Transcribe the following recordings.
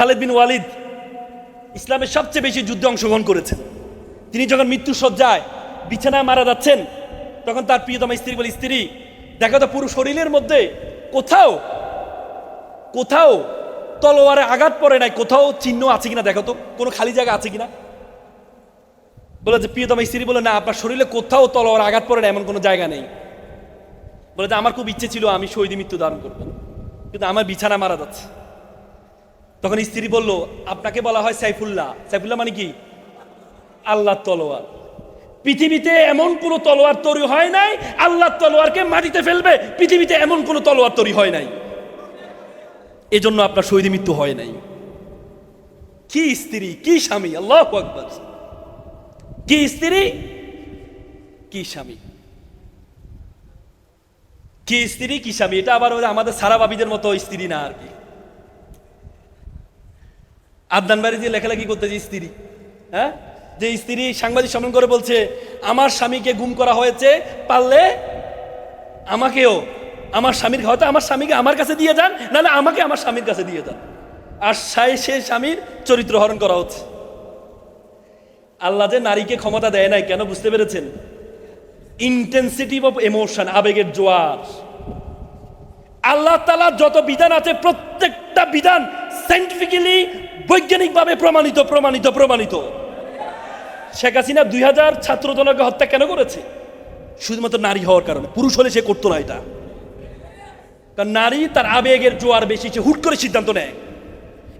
খালেদ বিন ওয়ালিদ ইসলামের সবচেয়ে বেশি যুদ্ধে অংশগ্রহণ করেছেন। তিনি যখন মৃত্যু সজ্জায় বিছানায় মারা যাচ্ছেন, তখন তার প্রিয়তমা স্ত্রী বলে, স্ত্রী, দেখো তো পুরো শরীরের মধ্যে কোথাও কোথাও তলোয়ারে আঘাত পড়ে নাই, কোথাও চিহ্ন আছে কিনা দেখো তো, কোনো খালি জায়গা আছে কিনা? বলে যে, প্রিয়তমা স্ত্রী বলে, না, আপনার শরীরে কোথাও তলোয়ার আঘাত পড়ে না এমন কোনো জায়গা নেই। বলে যে, আমার খুব ইচ্ছে ছিল আমি শহীদ মৃত্যু ধারণ করব। কিন্তু আমার বিছানা মারা যাচ্ছে। তখন স্ত্রী বলল, আপনাকে বলা হয় সাইফুল্লাহ। সাইফুল্লাহ মানে কি? আল্লাহ তলোয়ার। পৃথিবীতে এমন কোনো তলোয়ার তৈরি হয় নাই, আল্লাহ তলোয়ারকে মাটিতে ফেলবে, পৃথিবীতে এমন কোনো তলোয়ার তৈরি হয় নাই। এজন্য আপনার শহীদ মৃত্যু হয় নাই। কি স্ত্রী, কি স্বামী, আল্লাহ আকবর। কি স্ত্রী, কি স্বামী। কি স্ত্রী, কি স্বামী, এটা আবার আমাদের সারা বাবিদের মতো স্ত্রী না আর কি। আবদান বাড়ি দিয়ে লেখালেখি করতেছে স্ত্রী হ্যাঁ? যে স্ত্রী সাংবাদিক সম্মেলন করে বলছে, আমার স্বামীকে গুম করা হয়েছে, পারলে আমাকেও, আমার স্বামীর, হয়তো আমার স্বামীকে আমার কাছে দিয়ে যান, নাহলে আমাকে আমার স্বামীর কাছে দিয়ে যান। আর সাই, সে স্বামীর চরিত্র হরণ করা হচ্ছে। আল্লাহ যে নারীকে ক্ষমতা দেয় নাই, কেন বুঝতে পেরেছেন? ইন্টেন্সিটি অফ এমোশন আবেগের জোয়ার। আল্লাহ তালা যত বিধান আছে, প্রত্যেকটা বিধান সাইন্টিফিক্যালি বৈজ্ঞানিকভাবে প্রমাণিত প্রমাণিত প্রমাণিত। শেখ হাসিনা দুই হাজার ছাত্রজনকে হত্যা কেন করেছে? শুধুমাত্র নারী হওয়ার কারণে। পুরুষ হলে সে করতো না এটা। কারণ নারী তার আবেগের জোয়ার বেশি, সে হুট করে সিদ্ধান্ত নেয়।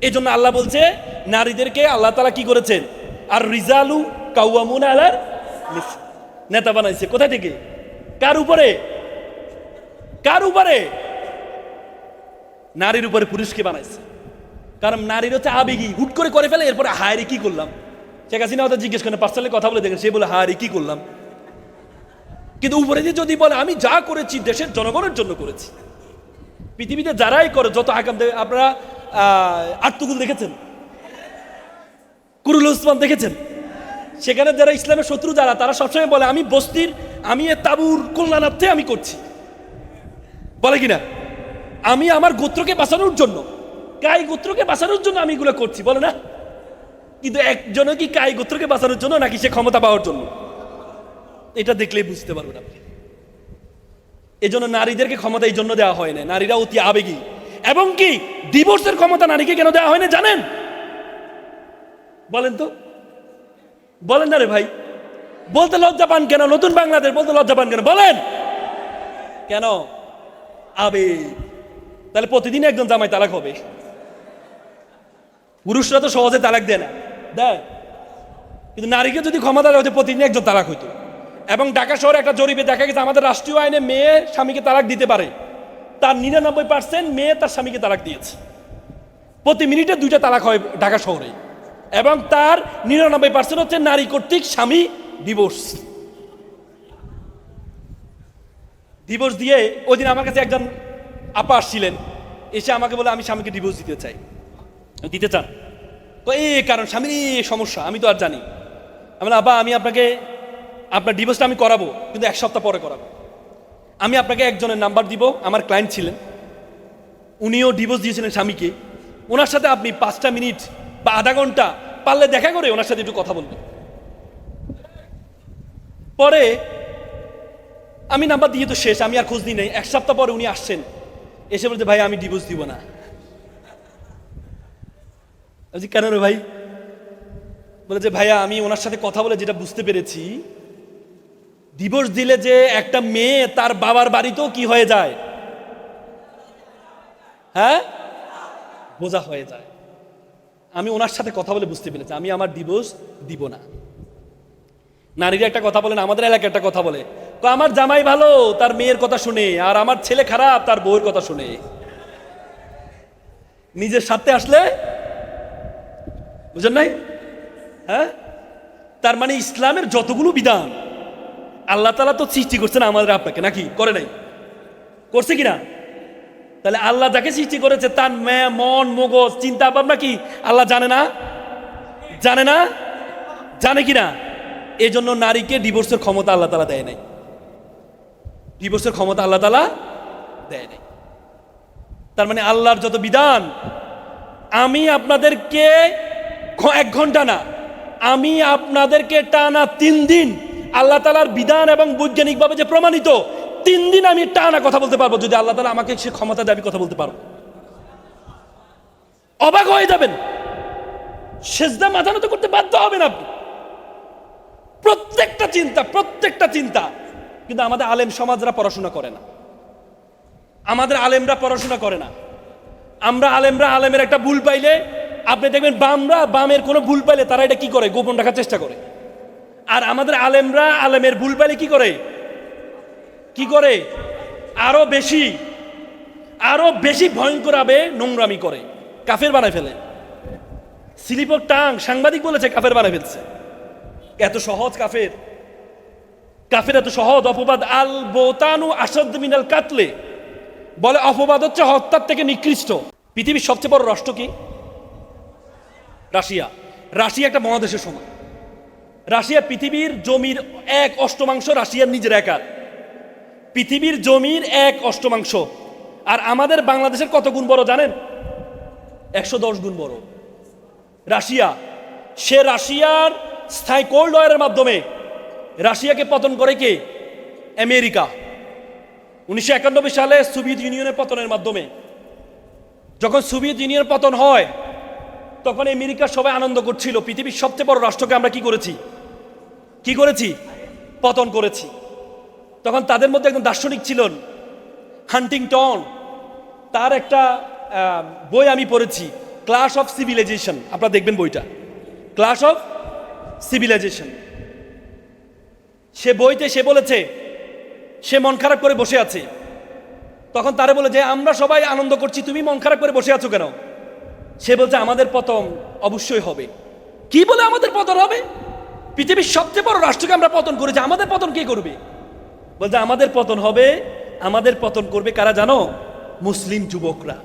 এই জন্য আল্লাহ বলছে, নারীদেরকে আল্লাহ তালা কি করেছেন? আর রিজালু কাউয়ামুন আলার নেতা বানাইছে। কোথা থেকে? কার উপরে? কার উপরে? নারীর উপরে পুরুষকে বানাইছে। কারণ নারীর হচ্ছে আবেগী। হুট করে করে ফেলে এরপরে হায়ারে কি করলাম? শেখ হাসিনা হয়তো জিজ্ঞেস করেন পার্সোনালি কথা বলে দেখেন সে বলে হায়ারে কি করলাম? কিন্তু উপরে যে যদি বলে আমি যা করেছি দেশের জনগণের জন্য করেছি। পৃথিবীতে যারাই করে যত আগাম দেবে আপনারা আহ, আর্তুগুল দেখেছেন? কুরুল উসমান দেখেছেন? সেখানে যারা ইসলামের শত্রু যারা তারা সবসময় বলে আমি বস্তির আমি এ তাবুর কল্যাণার্থে আমি করছি। বলে কিনা? আমি আমার গোত্রকে বাঁচানোর জন্য। কাই গোত্রকে বাঁচানোর জন্য আমি এগুলো করছি, বলে না? কিন্তু একজনও কি কাই গোত্রকে বাঁচানোর জন্য নাকি সে ক্ষমতা পাওয়ার জন্য? এটা দেখলেই বুঝতে পারবেন আপনি। এই জন্য নারীদেরকে ক্ষমতা এই জন্য দেওয়া হয় না নারীরা অতি আবেগী। এবং কি ডিভোর্সের ক্ষমতা নারীকে কেন দেওয়া হয় না জানেন? বলেন তো। বলেন না রে ভাই। বলতে লজ্জা পান কেন? নতুন বাংলাদেশ বলতে লজ্জা পান কেন? বলেন। কেন? আবেগ। তাহলে প্রতিদিন একজন জামাই তালাক হবে। পুরুষরা তো সহজে তালাক দেয় না। দেয়। কিন্তু নারীকে যদি ক্ষমা দেওয়া হতো, প্রতিদিন একজন তালাক হইতো। এবং ঢাকা শহরে একটা জরিপে দেখা গেছে, আমাদের রাষ্ট্রীয় আইনে মেয়ে স্বামীকে তালাক দিতে পারে। তার নিরানব্বই পার্সেন্ট মেয়ে তার স্বামীকে তালাক দিয়েছে। প্রতি মিনিটে দুইটা তালাক হয় ঢাকা শহরে। এবং তার নিরানব্বই পার্সেন্ট হচ্ছে নারী কর্তৃক স্বামী ডিভোর্স ডিভোর্স দিয়ে ওই দিন আমার কাছে একজন আপা আসছিলেন। এসে আমাকে বলে আমি স্বামীকে ডিভোর্স দিতে চাই। দিতে চান? তো এই কারণ স্বামীর এই সমস্যা আমি তো আর জানি। আমি আব্বা আমি আপনাকে আপনার ডিভোর্সটা আমি করাবো কিন্তু এক সপ্তাহ পরে করাবো। আমি আপনাকে একজনের নাম্বার দিব আমার ক্লায়েন্ট ছিলেন। উনিও ডিভোর্স দিয়েছিলেন স্বামীকে। ওনার সাথে আপনি পাঁচটা মিনিট বা আধা ঘণ্টা পারলে দেখা করে ওনার সাথে একটু কথা বলবেন পরে আমি নাম্বার দিয়ে তো শেষ আমি আর খোঁজ দিই নাই। এক সপ্তাহ পরে উনি আসছেন। এসে বলতে ভাই আমি ডিভোর্স দিব না। বলছি, কেন রে ভাই? বলে যে ভাইয়া আমি ওনার সাথে কথা বলে যেটা বুঝতে পেরেছি ডিভোর্স দিলে যে একটা মেয়ে তার বাবার বাড়িতেও কি হয়ে যায়? হ্যাঁ? বোঝা হয়ে যায়। আমি ওনার সাথে কথা বলে বুঝতে পেরেছি আমি আমার ডিভোর্স দিব না। নারীরা একটা কথা বলেন আমাদের এলাকায় একটা কথা বলে। আমার জামাই ভালো, তার মেয়ের কথা শুনে, আর আমার ছেলে খারাপ, তার বউয়ের কথা শুনে। নিজের সাথে আসলে? বুঝেন নাই? হ্যাঁ? তার মানে ইসলামের যতগুলো বিধান, আল্লাহ তালা তো সৃষ্টি করছেন আমাদের আপনাকে, নাকি? করে নাই? করছে কিনা? তাহলে আল্লাহ যাকে সৃষ্টি করেছে, তার মেয়ে, মন, মগজ, চিন্তা ভাবনা কি? আল্লাহ জানে না? জানে না? জানে কি না এই জন্য নারীকে ডিভোর্সের ক্ষমতা আল্লাহ তালা দেয় নাই। ডিভোর্সের ক্ষমতা আল্লাহ তালা দেয় নাই তার মানে আল্লাহর যত বিধান, আমি আপনাদেরকে এক ঘণ্টা না, আমি আপনাদেরকে টানা তিন দিন আল্লাহ তালার বিধান এবং বৈজ্ঞানিকভাবে যে প্রমাণিত, তিন দিন আমি টানা কথা বলতে পারব, যদি আল্লাহ তালা আমাকে সে ক্ষমতা আমি কথা বলতে পারব। অবাক হয়ে যাবেন। সেজদা মাথা নত করতে বাধ্য হবেন আপনি। প্রত্যেকটা চিন্তা প্রত্যেকটা চিন্তা কিন্তু আমাদের আলেম সমাজরা পড়াশোনা করে না। আমাদের আলেমরা পড়াশোনা করে না। আমরা আলেমরা আলেমের একটা ভুল পাইলে, আপনি দেখবেন বামরা বামের কোনো ভুল পাইলে তারা এটা কি করে? গোপন রাখার চেষ্টা করে। আর আমাদের আলেমরা আলেমের ভুল পাইলে কি করে? কি করে? আরও বেশি আরও বেশি ভয়ঙ্কর ভাবে নোংরামি করে। কাফের বানায় ফেলে। স্লিপ টাং, সাংবাদিক বলেছে কাফের বানায় ফেলছে। এত সহজ কাফের। কাফের এত সহজ অপবাদ, আল বোতানু আসাদ মিনাল কাতলে। বলে অপবাদ হচ্ছে হত্যার থেকে নিকৃষ্ট। পৃথিবীর সবচেয়ে বড় রাষ্ট্র কি? রাশিয়া। রাশিয়া একটা মহাদেশের সমান রাশিয়া পৃথিবীর জমির এক অষ্টমাংশ রাশিয়ার নিজের একার। পৃথিবীর জমির এক অষ্টমাংশ। আর আমাদের বাংলাদেশের কত গুণ বড় জানেন? একশো দশ গুণ বড়। রাশিয়া। সে রাশিয়ার স্থায়ী কোল্ড ওয়ারের মাধ্যমে রাশিয়াকে পতন করে কে? আমেরিকা। উনিশশো একানব্বই সালে সোভিয়েত ইউনিয়নের পতনের মাধ্যমে। যখন সোভিয়েত ইউনিয়ন পতন হয়, তখন আমেরিকা সবাই আনন্দ করছিল। পৃথিবীর সবচেয়ে বড় রাষ্ট্রকে আমরা কি করেছি? কি করেছি? পতন করেছি। তখন তাদের মধ্যে একজন দার্শনিক ছিলেন, হান্টিংটন। তার একটা বই আমি পড়েছি ক্লাস অফ সিভিলাইজেশন আপনারা দেখবেন বইটা। ক্লাস অফ সিভিলাইজেশন সে বইতে সে বলেছে, সে মন খারাপ করে বসে আছে। তখন তারে বলে যে, আমরা সবাই আনন্দ করছি, তুমি মন খারাপ করে বসে আছো কেন? সে বলছে, আমাদের পতন অবশ্যই হবে। কি বলে আমাদের পতন হবে? পৃথিবীর সবচেয়ে বড় রাষ্ট্রকে আমরা পতন করেছি আমাদের পতন কে করবে? বলছে, আমাদের পতন হবে, আমাদের পতন করবে কারা জানো? মুসলিম যুবকরা।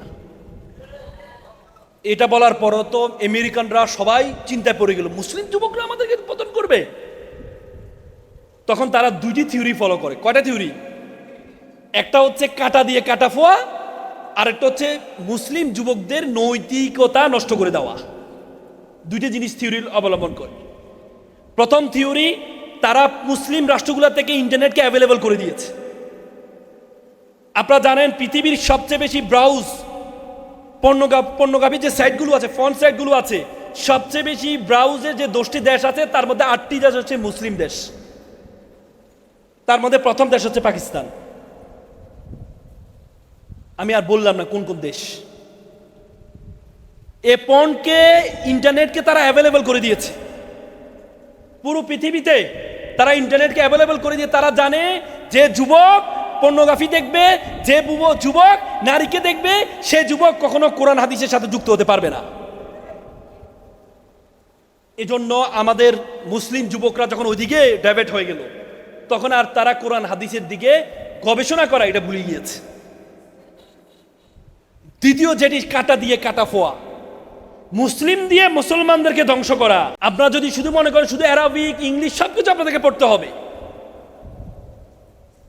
এটা বলার পরও তো আমেরিকানরা সবাই চিন্তায় পড়ে গেল, মুসলিম যুবকরা আমাদেরকে পতন করবে? তখন তারা দুইটি থিওরি ফলো করে। কয়টা থিওরি? একটা হচ্ছে কাটা দিয়ে কাটা ফোয়া আর একটা হচ্ছে মুসলিম যুবকদের নৈতিকতা নষ্ট করে দেওয়া। দুইটা জিনিস থিওরি অবলম্বন করে। প্রথম থিওরি, তারা মুসলিম রাষ্ট্রগুলো থেকে ইন্টারনেটকে অ্যাভেলেবল করে দিয়েছে। আপনারা জানেন পৃথিবীর সবচেয়ে বেশি ব্রাউজ পণ্যগা পণ্যগাভী যে সাইটগুলো আছে ফোন সাইটগুলো আছে, সবচেয়ে বেশি ব্রাউজের যে দশটি দেশ আছে, তার মধ্যে আটটি দেশ হচ্ছে মুসলিম দেশ। তার মধ্যে প্রথম দেশ হচ্ছে পাকিস্তান। আমি আর বললাম না কোন কোন দেশ। এ পণকে, ইন্টারনেটকে তারা অ্যাভেলেবল করে দিয়েছে। পুরো পৃথিবীতে তারা ইন্টারনেটকে অ্যাভেলেবল করে দিয়ে তারা জানে যে যুবক পর্নোগ্রাফি দেখবে, যে যুবক নারীকে দেখবে, সে যুবক কখনো কোরআন হাদিসের সাথে যুক্ত হতে পারবে না। এজন্য আমাদের মুসলিম যুবকরা যখন ওইদিকে ডাইভার্ট হয়ে গেল তখন আর তারা কোরআন হাদিসের দিকে গবেষণা করা এটা ভুলে গিয়েছে। দ্বিতীয় যেটি কাটা দিয়ে কাটা ফোয়া। মুসলিম দিয়ে মুসলমানদেরকে ধ্বংস করা। আপনারা যদি শুধু মনে করেন শুধু অ্যারাবিক, ইংলিশ সবকিছু আপনাদেরকে পড়তে হবে।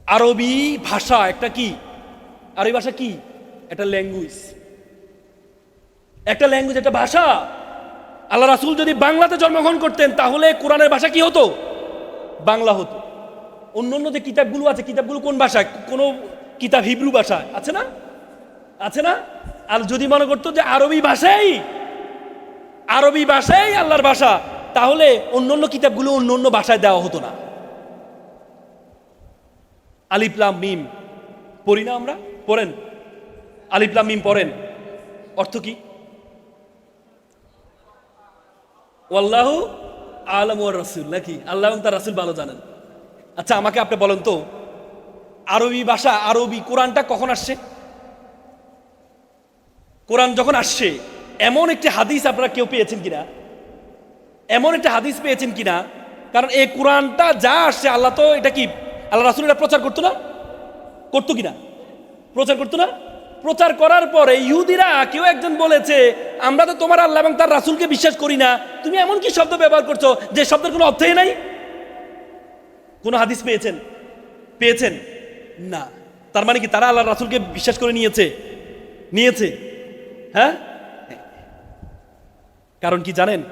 আরবি ভাষা একটা কি? আরবি ভাষা কি? একটা ল্যাঙ্গুয়েজ। একটা ল্যাঙ্গুয়েজ, একটা ভাষা। আল্লাহ রাসুল যদি বাংলাতে জন্মগ্রহণ করতেন তাহলে কোরআনের ভাষা কি হতো? বাংলা হতো। অন্য অন্য যে কিতাবগুলো আছে, কিতাবগুলো কোন ভাষায়? কোনো কিতাব হিব্রু ভাষায় আছে না? আছে না? আর যদি মনে করতো যে আরবি ভাষাই আরবি ভাষাই আল্লাহর ভাষা, তাহলে অন্য অন্য কিতাবগুলো অন্য অন্য ভাষায় দেওয়া হতো না। আলিপ্লাম মিম। পড়ি না আমরা? পড়েন। আলিপ্লাম মিম পড়েন। অর্থ কি? আল্লাহ আলম রসুল। নাকি? আল্লাহ তার রাসুল ভালো জানেন। আচ্ছা আমাকে আপনি বলেন তো, আরবি ভাষা, আরবি কোরআনটা কখন আসছে? কোরআন যখন আসছে, এমন একটি হাদিস আপনারা কেউ পেয়েছেন কিনা? এমন একটা হাদিস পেয়েছেন কিনা? কারণ এই কোরআনটা যা আসছে, আল্লাহ তো এটা কি, আল্লাহ রাসুল এটা প্রচার করতো না? করতো কিনা? প্রচার করতো না? প্রচার করার পরে ইহুদিরা কেউ একজন বলেছে, আমরা তো তোমার আল্লাহ এবং তার রাসুলকে বিশ্বাস করি না। তুমি এমন কি শব্দ ব্যবহার করছ, যে শব্দের কোনো অর্থই নাই? কোনো হাদিস পেয়েছেন? পেয়েছেন? না। তার মানে কি তারা আল্লাহ রাসুলকে বিশ্বাস করে নিয়েছে? নিয়েছে? হ্যাঁ? কারণ কি জানেন?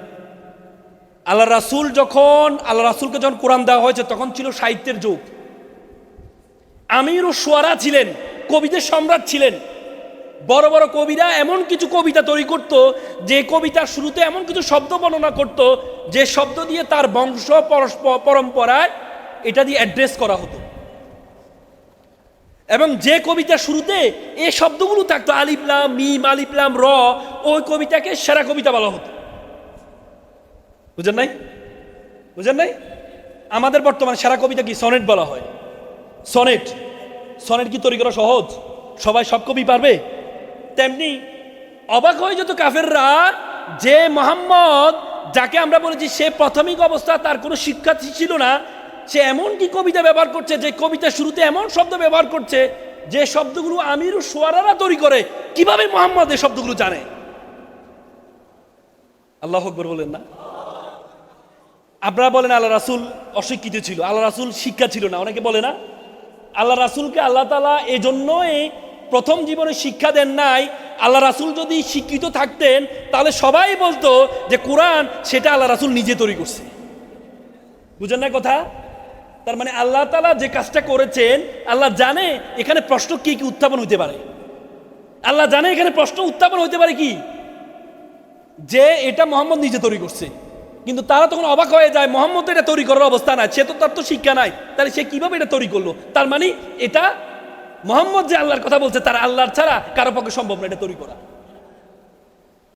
আল্লাহ রাসুল যখন আল্লাহ রাসুলকে যখন কোরআন দেওয়া হয়েছে তখন ছিল সাহিত্যের যুগ। আমির ও সোয়ারা ছিলেন কবিদের সম্রাট ছিলেন। বড় বড় কবিরা এমন কিছু কবিতা তৈরি করত যে কবিতার শুরুতে এমন কিছু শব্দ বর্ণনা করত যে শব্দ দিয়ে তার বংশ পরম্পরায় এটা দিয়ে অ্যাড্রেস করা হতো। এবং যে কবিতার শুরুতে এই শব্দগুলো থাকতো আলিপ্লাম মিম আলিপ্লাম র, ওই কবিতাকে সেরা কবিতা বলা হতো। বুঝেন নাই? বুঝেন নাই? আমাদের বর্তমানে সেরা কবিতা কি? সনেট বলা হয়। সনেট। সনেট কি তৈরি করা সহজ? সবাই সব কবি পারবে? তেমনি অবাক হয়ে যেত কাফেররা যে মোহাম্মদ, যাকে আমরা বলেছি সে প্রাথমিক অবস্থা, তার কোনো শিক্ষা ছিল না সে এমন কি কবিতা ব্যবহার করছে, যে কবিতা শুরুতে এমন শব্দ ব্যবহার করছে, যে শব্দগুলো আমির সোয়ারারা তৈরি করে? কীভাবে মোহাম্মদ এই শব্দগুলো জানে? আল্লাহ আকবর বলেন না। আপনারা বলেন আল্লাহ রাসুল অশিক্ষিত ছিল, আল্লাহ রাসুল শিক্ষা ছিল না, অনেকে বলে না। আল্লাহ রাসুলকে আল্লাহ তালা এই জন্যই প্রথম জীবনে শিক্ষা দেন নাই। আল্লাহ রাসুল যদি শিক্ষিত থাকতেন, তাহলে সবাই বলতো যে কোরআন, সেটা আল্লাহ রাসুল নিজে তৈরি করছে। বুঝেন না কথা? তার মানে আল্লাহ তালা যে কাজটা করেছেন, আল্লাহ জানে এখানে প্রশ্ন কি কি উত্থাপন হতে পারে। আল্লাহ জানে এখানে প্রশ্ন উত্থাপন হতে পারে কি? যে এটা মোহাম্মদ নিজে তৈরি করছে। কিন্তু তারা তখন অবাক হয়ে যায়, মোহাম্মদ এটা তৈরি করার অবস্থা নাই, সে তো তার তো শিক্ষা নাই। তাহলে সে কীভাবে এটা তৈরি করল? তার মানে এটা মোহাম্মদ যে আল্লাহর কথা বলছে, তার আল্লাহর ছাড়া কারও পক্ষে সম্ভব না এটা তৈরি করা।